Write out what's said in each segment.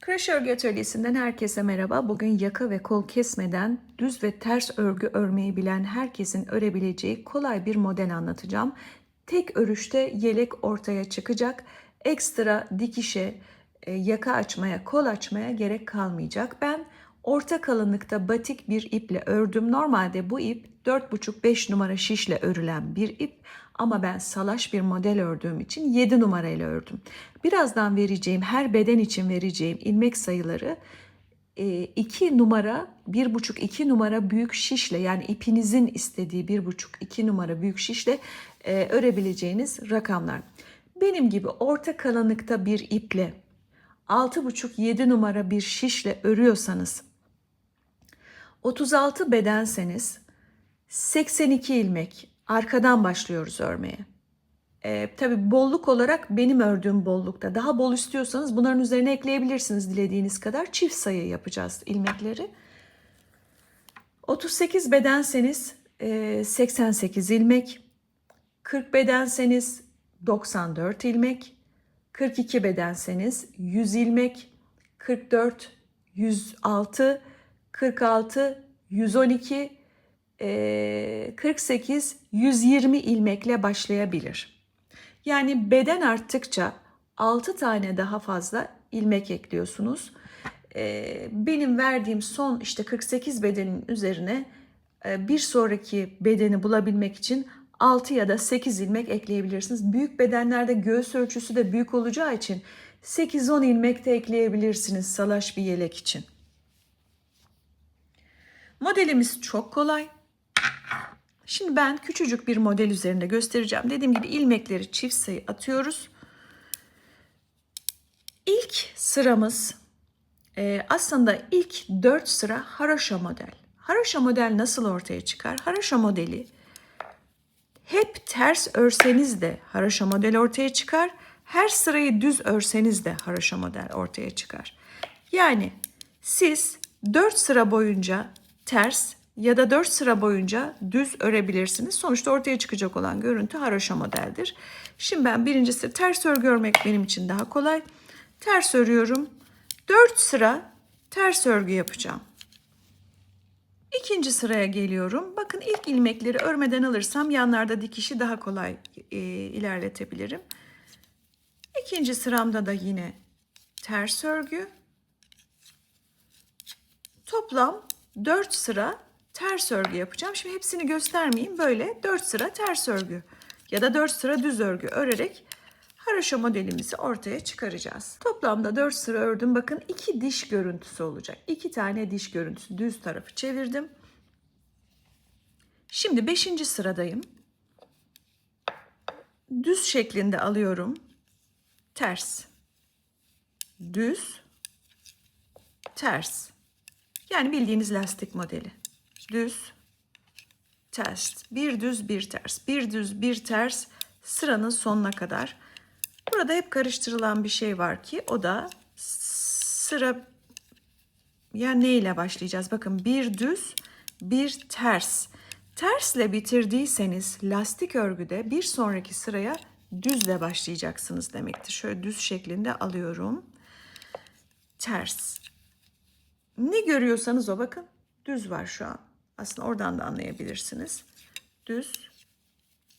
Kreş Örgü Atölyesi'nden herkese merhaba. Bugün yaka ve kol kesmeden düz ve ters örgü örmeyi bilen herkesin örebileceği kolay bir model anlatacağım. Tek örüşte yelek ortaya çıkacak. Ekstra dikişe, e, yaka açmaya, kol açmaya gerek kalmayacak. Ben orta kalınlıkta batik bir iple ördüm. Normalde bu ip 4,5-5 numara şişle örülen bir ip ama ben salaş bir model ördüğüm için 7 numarayla ördüm. Birazdan vereceğim her beden için vereceğim ilmek sayıları 2 numara 1,5-2 numara büyük şişle yani ipinizin istediği 1,5-2 numara büyük şişle e, örebileceğiniz rakamlar. Benim gibi orta kalınlıkta bir iple 6,5-7 numara bir şişle örüyorsanız 36 bedenseniz 82 ilmek arkadan başlıyoruz örmeye. Ee, tabii bolluk olarak benim ördüğüm bollukta. Daha bol istiyorsanız bunların üzerine ekleyebilirsiniz dilediğiniz kadar. Çift sayı yapacağız ilmekleri. 38 bedenseniz e, 88 ilmek. 40 bedenseniz 94 ilmek. 42 bedenseniz 100 ilmek. 44, 106, 46, 112, e, 48, 120 ilmekle başlayabilir. Yani beden arttıkça 6 tane daha fazla ilmek ekliyorsunuz. Benim verdiğim son işte 48 bedenin üzerine bir sonraki bedeni bulabilmek için 6 ya da 8 ilmek ekleyebilirsiniz. Büyük bedenlerde göğüs ölçüsü de büyük olacağı için 8-10 ilmek de ekleyebilirsiniz salaş bir yelek için. Modelimiz çok kolay. Şimdi ben küçücük bir model üzerinde göstereceğim. Dediğim gibi ilmekleri çift sayı atıyoruz. İlk sıramız e, aslında ilk 4 sıra haroşa model. Haroşa model nasıl ortaya çıkar? Haroşa modeli hep ters örseniz de haroşa model ortaya çıkar. Her sırayı düz örseniz de haroşa model ortaya çıkar. Yani siz 4 sıra boyunca ters ya da 4 sıra boyunca düz örebilirsiniz. Sonuçta ortaya çıkacak olan görüntü haroşa modeldir. Şimdi ben birincisi ters örgü örmek benim için daha kolay. Ters örüyorum. 4 sıra ters örgü yapacağım. İkinci sıraya geliyorum. Bakın ilk ilmekleri örmeden alırsam yanlarda dikişi daha kolay e, ilerletebilirim. İkinci sıramda da yine ters örgü. Toplam 4 sıra ters örgü yapacağım. Şimdi hepsini göstermeyeyim. Böyle 4 sıra ters örgü ya da 4 sıra düz örgü örerek haroşa modelimizi ortaya çıkaracağız. Toplamda 4 sıra ördüm. Bakın iki diş görüntüsü olacak. 2 tane diş görüntüsü düz tarafı çevirdim. Şimdi 5. sıradayım. Düz şeklinde alıyorum. Ters. Düz. Ters. Yani bildiğiniz lastik modeli. Düz, ters. Bir düz, bir ters. Bir düz, bir ters sıranın sonuna kadar. Burada hep karıştırılan bir şey var ki o da sıra ya ne ile başlayacağız? Bakın bir düz, bir ters. Tersle bitirdiyseniz lastik örgüde bir sonraki sıraya düzle başlayacaksınız demektir. Şöyle düz şeklinde alıyorum. Ters. Ne görüyorsanız o bakın düz var şu an. Aslında oradan da anlayabilirsiniz. Düz,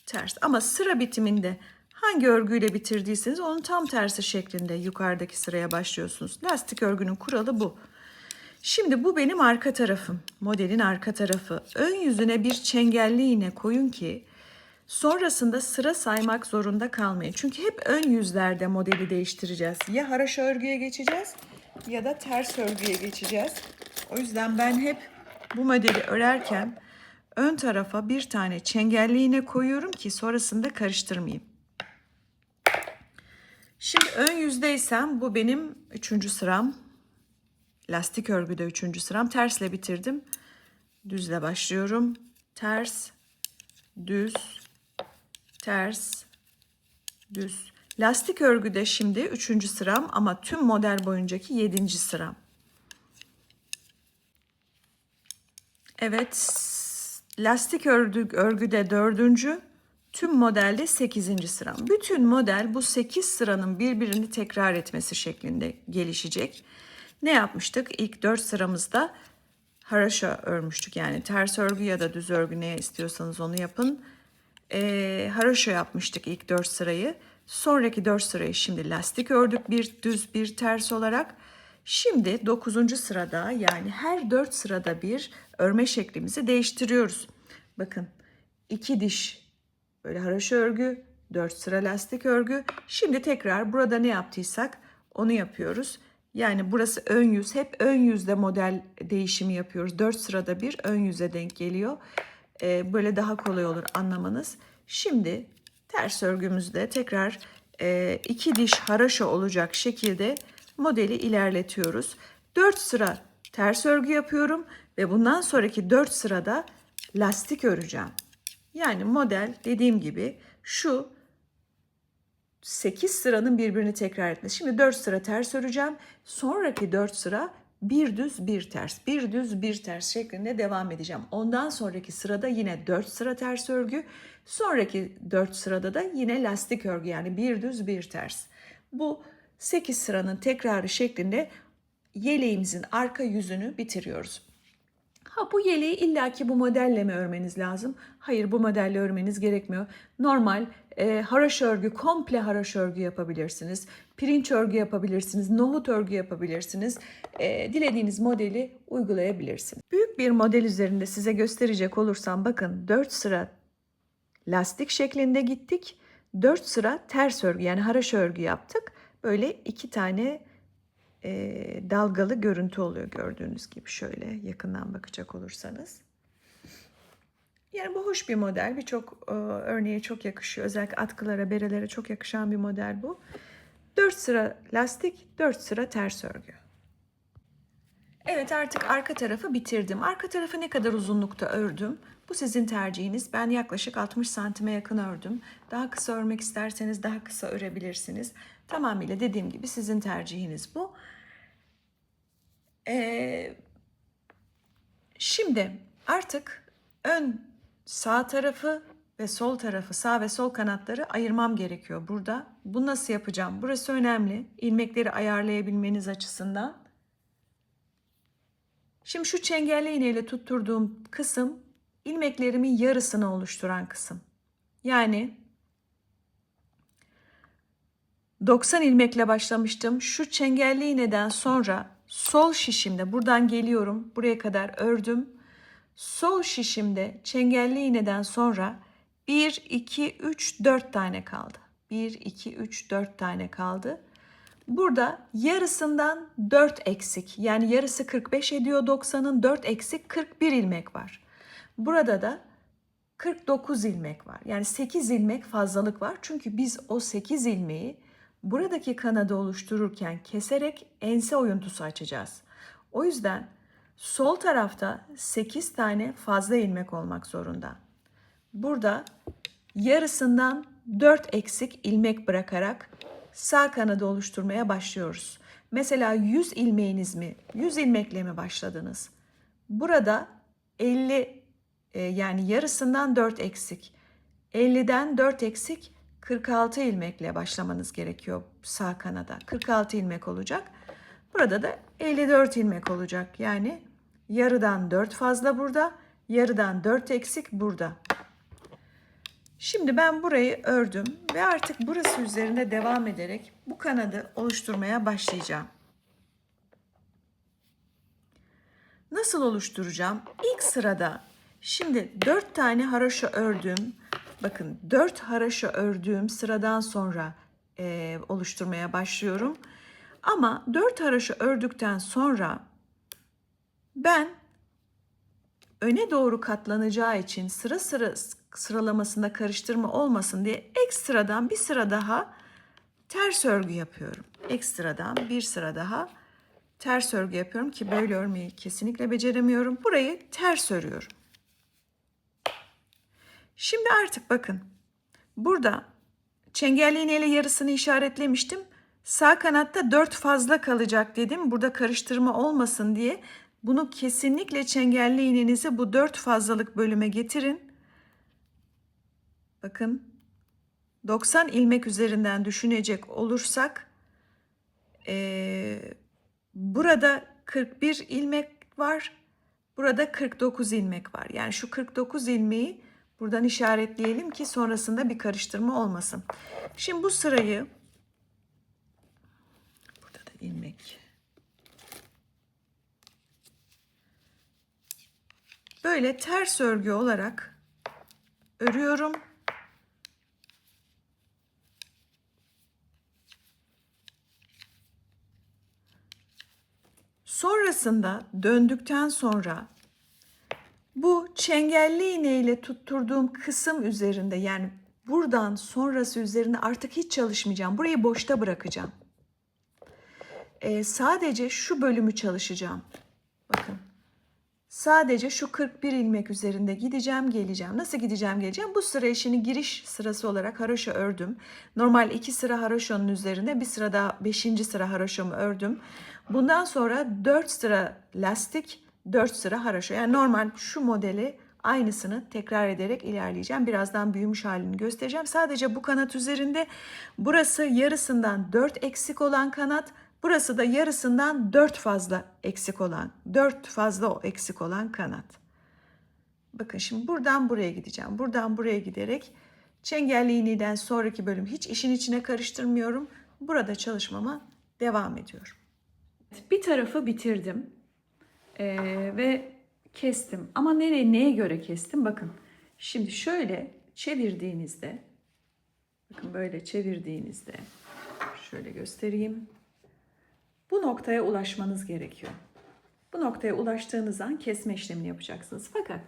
ters. Ama sıra bitiminde hangi örgüyle bitirdiyseniz onun tam tersi şeklinde yukarıdaki sıraya başlıyorsunuz. Lastik örgünün kuralı bu. Şimdi bu benim arka tarafım. Modelin arka tarafı. Ön yüzüne bir çengelli iğne koyun ki sonrasında sıra saymak zorunda kalmayın. Çünkü hep ön yüzlerde modeli değiştireceğiz. Ya haraşo örgüye geçeceğiz ya da ters örgüye geçeceğiz. O yüzden ben hep bu modeli örerken ön tarafa bir tane çengelli iğne koyuyorum ki sonrasında karıştırmayayım. Şimdi ön yüzdeysem bu benim üçüncü sıram. Lastik örgüde üçüncü sıram. Tersle bitirdim. Düzle başlıyorum. Ters, düz, ters, düz. Lastik örgüde şimdi üçüncü sıram ama tüm model boyuncaki yedinci sıram. Evet, lastik örgü, örgüde dördüncü, tüm modelde sekizinci sıram. Bütün model bu sekiz sıranın birbirini tekrar etmesi şeklinde gelişecek. ne yapmıştık? İlk 4 sıramızda haraşo örmüştük. Yani ters örgü ya da düz örgü ne istiyorsanız onu yapın. Ee, haraşo yapmıştık ilk 4 sırayı. Sonraki 4 sırayı şimdi lastik ördük bir düz bir ters olarak. Şimdi 9. sırada yani her 4 sırada bir örme şeklimizi değiştiriyoruz. Bakın iki diş böyle haraşo örgü, 4 sıra lastik örgü. Şimdi tekrar burada ne yaptıysak onu yapıyoruz. Yani burası ön yüz. Hep ön yüzde model değişimi yapıyoruz. 4 sırada bir ön yüze denk geliyor. Ee, böyle daha kolay olur anlamanız. Şimdi ters örgümüzde tekrar e, iki diş haraşo olacak şekilde modeli ilerletiyoruz. 4 sıra ters örgü yapıyorum ve bundan sonraki 4 sırada lastik öreceğim. Yani model dediğim gibi şu 8 sıranın birbirini tekrar etmesi. Şimdi 4 sıra ters öreceğim. Sonraki 4 sıra bir düz bir ters, bir düz bir ters şeklinde devam edeceğim. Ondan sonraki sırada yine 4 sıra ters örgü. Sonraki 4 sırada da yine lastik örgü yani bir düz bir ters. Bu 8 sıranın tekrarı şeklinde yeleğimizin arka yüzünü bitiriyoruz. Ha bu yeleği illaki bu modelle mi örmeniz lazım? Hayır bu modelle örmeniz gerekmiyor. Normal e, haraş örgü, komple haraş örgü yapabilirsiniz. Pirinç örgü yapabilirsiniz, nohut örgü yapabilirsiniz. E, dilediğiniz modeli uygulayabilirsiniz. Büyük bir model üzerinde size gösterecek olursam bakın 4 sıra lastik şeklinde gittik. 4 sıra ters örgü yani haraş örgü yaptık. Böyle iki tane e, dalgalı görüntü oluyor gördüğünüz gibi şöyle yakından bakacak olursanız. Yani bu hoş bir model. Birçok e, örneğe çok yakışıyor. Özellikle atkılara, berelere çok yakışan bir model bu. 4 sıra lastik, 4 sıra ters örgü. Evet artık arka tarafı bitirdim. Arka tarafı ne kadar uzunlukta ördüm? Bu sizin tercihiniz. Ben yaklaşık 60 santime yakın ördüm. Daha kısa örmek isterseniz daha kısa örebilirsiniz. Tamamıyla dediğim gibi sizin tercihiniz bu. Ee, şimdi artık ön sağ tarafı ve sol tarafı, sağ ve sol kanatları ayırmam gerekiyor burada. Bu nasıl yapacağım? Burası önemli. İlmekleri ayarlayabilmeniz açısından. Şimdi şu çengelli iğneyle tutturduğum kısım ilmeklerimin yarısını oluşturan kısım. Yani 90 ilmekle başlamıştım. Şu çengelli iğneden sonra sol şişimde buradan geliyorum. Buraya kadar ördüm. Sol şişimde çengelli iğneden sonra 1, 2, 3, 4 tane kaldı. 1, 2, 3, 4 tane kaldı. Burada yarısından 4 eksik. Yani yarısı 45 ediyor 90'ın 4 eksik 41 ilmek var. Burada da 49 ilmek var. Yani 8 ilmek fazlalık var. Çünkü biz o 8 ilmeği buradaki kanadı oluştururken keserek ense oyuntusu açacağız. O yüzden sol tarafta 8 tane fazla ilmek olmak zorunda. Burada yarısından 4 eksik ilmek bırakarak sağ kanadı oluşturmaya başlıyoruz. Mesela 100 ilmeğiniz mi? 100 ilmekle mi başladınız? Burada 50 e, yani yarısından 4 eksik. 50'den 4 eksik 46 ilmekle başlamanız gerekiyor sağ kanada. 46 ilmek olacak. Burada da 54 ilmek olacak. Yani yarıdan 4 fazla burada, yarıdan 4 eksik burada. Şimdi ben burayı ördüm ve artık burası üzerinde devam ederek bu kanadı oluşturmaya başlayacağım. Nasıl oluşturacağım? İlk sırada şimdi 4 tane haraşo ördüm. Bakın 4 haraşo ördüğüm sıradan sonra e, oluşturmaya başlıyorum. Ama 4 haraşo ördükten sonra ben öne doğru katlanacağı için sıra sıra sıralamasında karıştırma olmasın diye ekstradan bir sıra daha ters örgü yapıyorum. Ekstradan bir sıra daha ters örgü yapıyorum ki böyle örmeyi kesinlikle beceremiyorum. Burayı ters örüyorum. Şimdi artık bakın. Burada çengelli iğneyle yarısını işaretlemiştim. Sağ kanatta 4 fazla kalacak dedim. Burada karıştırma olmasın diye bunu kesinlikle çengelli iğnenizi bu 4 fazlalık bölüme getirin. Bakın 90 ilmek üzerinden düşünecek olursak Burada 41 ilmek var. Burada 49 ilmek var. Yani şu 49 ilmeği buradan işaretleyelim ki sonrasında bir karıştırma olmasın. Şimdi bu sırayı burada da ilmek böyle ters örgü olarak örüyorum. Sonrasında döndükten sonra bu çengelli iğne ile tutturduğum kısım üzerinde yani buradan sonrası üzerinde artık hiç çalışmayacağım. Burayı boşta bırakacağım. Ee, sadece şu bölümü çalışacağım. Bakın. Sadece şu 41 ilmek üzerinde gideceğim geleceğim. Nasıl gideceğim geleceğim? Bu sıra işini giriş sırası olarak haroşa ördüm. Normal iki sıra haroşonun üzerinde bir sıra daha 5. sıra haroşomu ördüm. Bundan sonra 4 sıra lastik 4 sıra haroşa. Yani normal şu modeli aynısını tekrar ederek ilerleyeceğim. Birazdan büyümüş halini göstereceğim. Sadece bu kanat üzerinde burası yarısından 4 eksik olan kanat Burası da yarısından 4 fazla eksik olan, 4 fazla eksik olan kanat. Bakın şimdi buradan buraya gideceğim. Buradan buraya giderek çengelli iğneden sonraki bölüm hiç işin içine karıştırmıyorum. Burada çalışmama devam ediyorum. Bir tarafı bitirdim Ee, ve kestim. Ama nereye neye göre kestim? Bakın şimdi şöyle çevirdiğinizde bakın böyle çevirdiğinizde şöyle göstereyim. Bu noktaya ulaşmanız gerekiyor. Bu noktaya ulaştığınız an kesme işlemini yapacaksınız. Fakat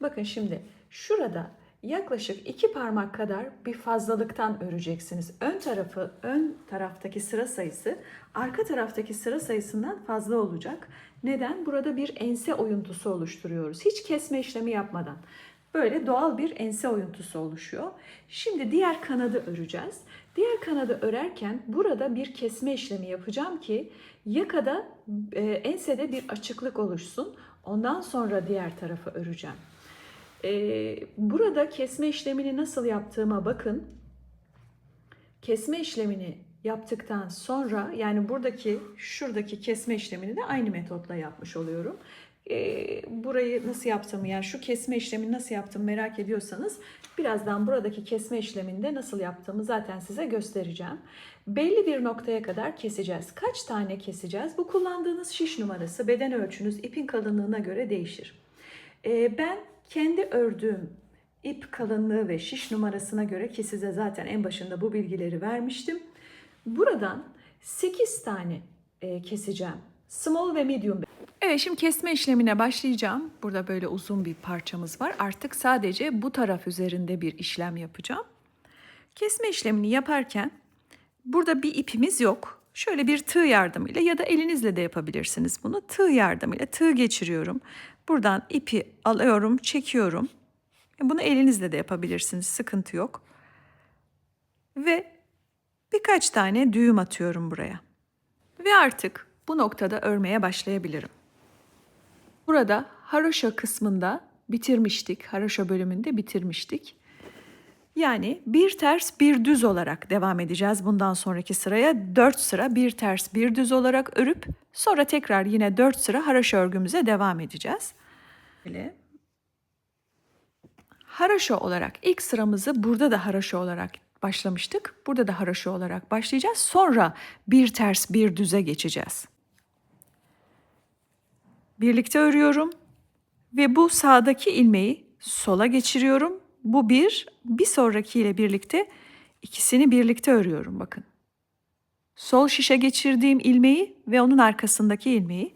bakın şimdi şurada yaklaşık iki parmak kadar bir fazlalıktan öreceksiniz. Ön tarafı, ön taraftaki sıra sayısı arka taraftaki sıra sayısından fazla olacak. Neden? Burada bir ense oyuntusu oluşturuyoruz. Hiç kesme işlemi yapmadan. Böyle doğal bir ense oyuntusu oluşuyor. Şimdi diğer kanadı öreceğiz. Diğer kanadı örerken burada bir kesme işlemi yapacağım ki yakada e, ensede bir açıklık oluşsun. Ondan sonra diğer tarafı öreceğim. E, burada kesme işlemini nasıl yaptığıma bakın. Kesme işlemini yaptıktan sonra yani buradaki şuradaki kesme işlemini de aynı metotla yapmış oluyorum. E, burayı nasıl yaptığımı yani şu kesme işlemini nasıl yaptığımı merak ediyorsanız birazdan buradaki kesme işleminde nasıl yaptığımı zaten size göstereceğim. Belli bir noktaya kadar keseceğiz. Kaç tane keseceğiz? Bu kullandığınız şiş numarası beden ölçünüz ipin kalınlığına göre değişir. E, ben kendi ördüğüm ip kalınlığı ve şiş numarasına göre ki size zaten en başında bu bilgileri vermiştim. Buradan 8 tane e, keseceğim. Small ve medium. Evet şimdi kesme işlemine başlayacağım. Burada böyle uzun bir parçamız var. Artık sadece bu taraf üzerinde bir işlem yapacağım. Kesme işlemini yaparken burada bir ipimiz yok. Şöyle bir tığ yardımıyla ya da elinizle de yapabilirsiniz bunu. Tığ yardımıyla tığ geçiriyorum. Buradan ipi alıyorum, çekiyorum. Bunu elinizle de yapabilirsiniz. Sıkıntı yok. Ve birkaç tane düğüm atıyorum buraya. Ve artık bu noktada örmeye başlayabilirim. Burada haroşa kısmında bitirmiştik. Haroşa bölümünde bitirmiştik. Yani bir ters bir düz olarak devam edeceğiz bundan sonraki sıraya. Dört sıra bir ters bir düz olarak örüp sonra tekrar yine dört sıra haroşa örgümüze devam edeceğiz. Böyle. Haroşa olarak ilk sıramızı burada da haroşa olarak başlamıştık. Burada da haroşa olarak başlayacağız. Sonra bir ters bir düze geçeceğiz. Birlikte örüyorum ve bu sağdaki ilmeği sola geçiriyorum. Bu bir, bir sonrakiyle birlikte ikisini birlikte örüyorum bakın. Sol şişe geçirdiğim ilmeği ve onun arkasındaki ilmeği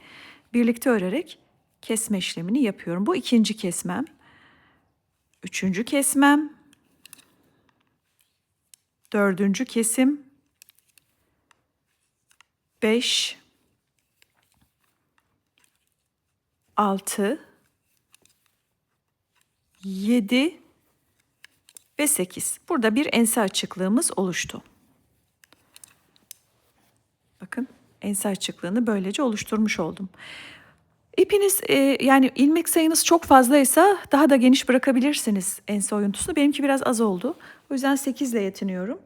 birlikte örerek kesme işlemini yapıyorum. Bu ikinci kesmem. Üçüncü kesmem. Dördüncü kesim. Beş. 6 7 ve 8. Burada bir ense açıklığımız oluştu. Bakın ense açıklığını böylece oluşturmuş oldum. İpiniz e, yani ilmek sayınız çok fazlaysa daha da geniş bırakabilirsiniz ense oyuntusunu. Benimki biraz az oldu. O yüzden 8 ile yetiniyorum.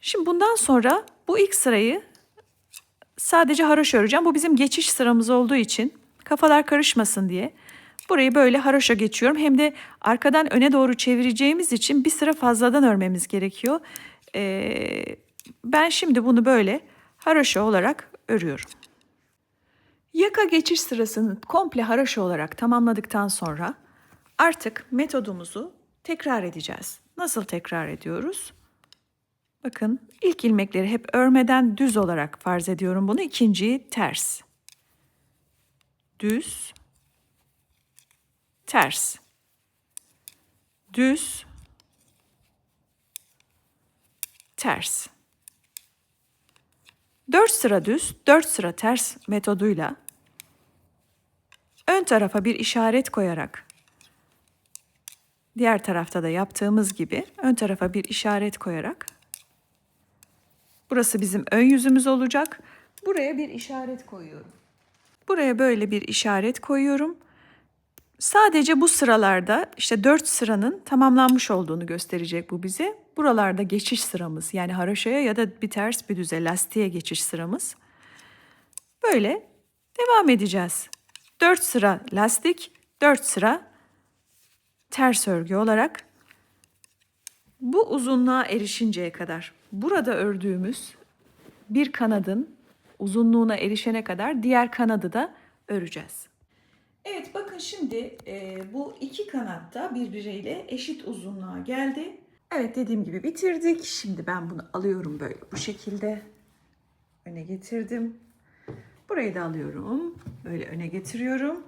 Şimdi bundan sonra bu ilk sırayı sadece haroşa öreceğim. Bu bizim geçiş sıramız olduğu için kafalar karışmasın diye. Burayı böyle haroşa geçiyorum. Hem de arkadan öne doğru çevireceğimiz için bir sıra fazladan örmemiz gerekiyor. Ee, ben şimdi bunu böyle haroşa olarak örüyorum. Yaka geçiş sırasını komple haroşa olarak tamamladıktan sonra artık metodumuzu tekrar edeceğiz. Nasıl tekrar ediyoruz? Bakın ilk ilmekleri hep örmeden düz olarak farz ediyorum bunu. İkinciyi ters. Düz. Ters. Düz. Ters. Dört sıra düz, dört sıra ters metoduyla ön tarafa bir işaret koyarak diğer tarafta da yaptığımız gibi ön tarafa bir işaret koyarak Burası bizim ön yüzümüz olacak. Buraya bir işaret koyuyorum. Buraya böyle bir işaret koyuyorum. Sadece bu sıralarda işte dört sıranın tamamlanmış olduğunu gösterecek bu bize. Buralarda geçiş sıramız yani haroşaya ya da bir ters bir düze lastiğe geçiş sıramız. Böyle devam edeceğiz. Dört sıra lastik, dört sıra ters örgü olarak bu uzunluğa erişinceye kadar burada ördüğümüz bir kanadın uzunluğuna erişene kadar diğer kanadı da öreceğiz. Evet bakın şimdi e, bu iki kanat da birbiriyle eşit uzunluğa geldi. Evet dediğim gibi bitirdik. Şimdi ben bunu alıyorum böyle bu şekilde. Öne getirdim. Burayı da alıyorum. Böyle öne getiriyorum.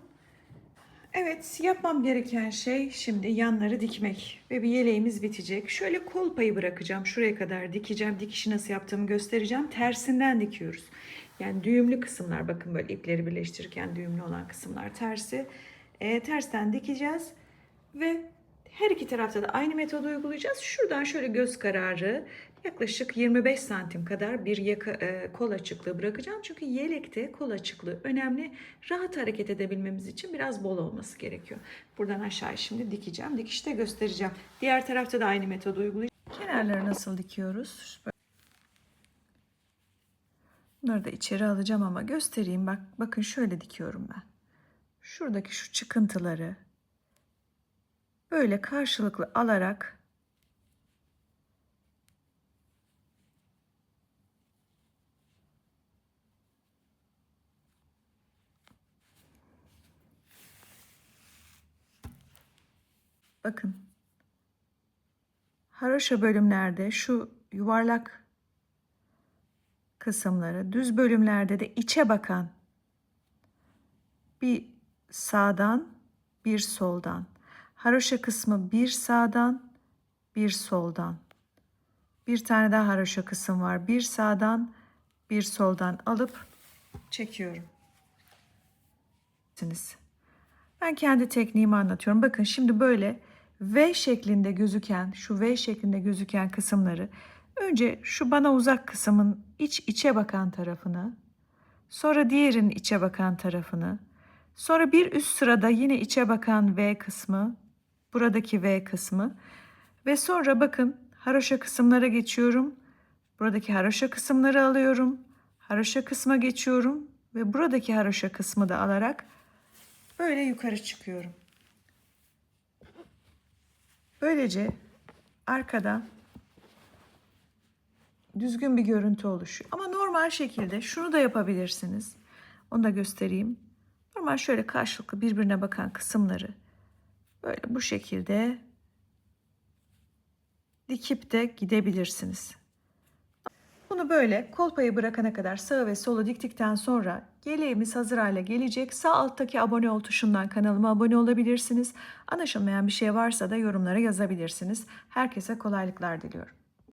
Evet, yapmam gereken şey şimdi yanları dikmek ve bir yeleğimiz bitecek. Şöyle kol payı bırakacağım. Şuraya kadar dikeceğim. Dikişi nasıl yaptığımı göstereceğim. Tersinden dikiyoruz. Yani düğümlü kısımlar bakın böyle ipleri birleştirirken düğümlü olan kısımlar tersi. E, tersten dikeceğiz ve her iki tarafta da aynı metodu uygulayacağız. Şuradan şöyle göz kararı yaklaşık 25 santim kadar bir yaka, e, kol açıklığı bırakacağım. Çünkü yelekte kol açıklığı önemli. Rahat hareket edebilmemiz için biraz bol olması gerekiyor. Buradan aşağı şimdi dikeceğim. Dikişte göstereceğim. Diğer tarafta da aynı metodu uygulayacağım. Kenarları nasıl dikiyoruz? Bunları da içeri alacağım ama göstereyim. Bak, bakın şöyle dikiyorum ben. Şuradaki şu çıkıntıları böyle karşılıklı alarak bakın. Haroşa bölümlerde şu yuvarlak kısımları düz bölümlerde de içe bakan bir sağdan bir soldan haroşa kısmı bir sağdan bir soldan bir tane daha haroşa kısım var bir sağdan bir soldan alıp çekiyorum. Ben kendi tekniğimi anlatıyorum. Bakın şimdi böyle V şeklinde gözüken, şu V şeklinde gözüken kısımları önce şu bana uzak kısmın iç içe bakan tarafını, sonra diğerinin içe bakan tarafını, sonra bir üst sırada yine içe bakan V kısmı, buradaki V kısmı ve sonra bakın haroşa kısımlara geçiyorum. Buradaki haroşa kısımları alıyorum. Haroşa kısma geçiyorum ve buradaki haroşa kısmı da alarak böyle yukarı çıkıyorum. Böylece arkada düzgün bir görüntü oluşuyor. Ama normal şekilde şunu da yapabilirsiniz. Onu da göstereyim. Normal şöyle karşılıklı birbirine bakan kısımları böyle bu şekilde dikip de gidebilirsiniz. Bunu böyle kol payı bırakana kadar sağı ve solu diktikten sonra yeleğimiz hazır hale gelecek. Sağ alttaki abone ol tuşundan kanalıma abone olabilirsiniz. Anlaşılmayan bir şey varsa da yorumlara yazabilirsiniz. Herkese kolaylıklar diliyorum.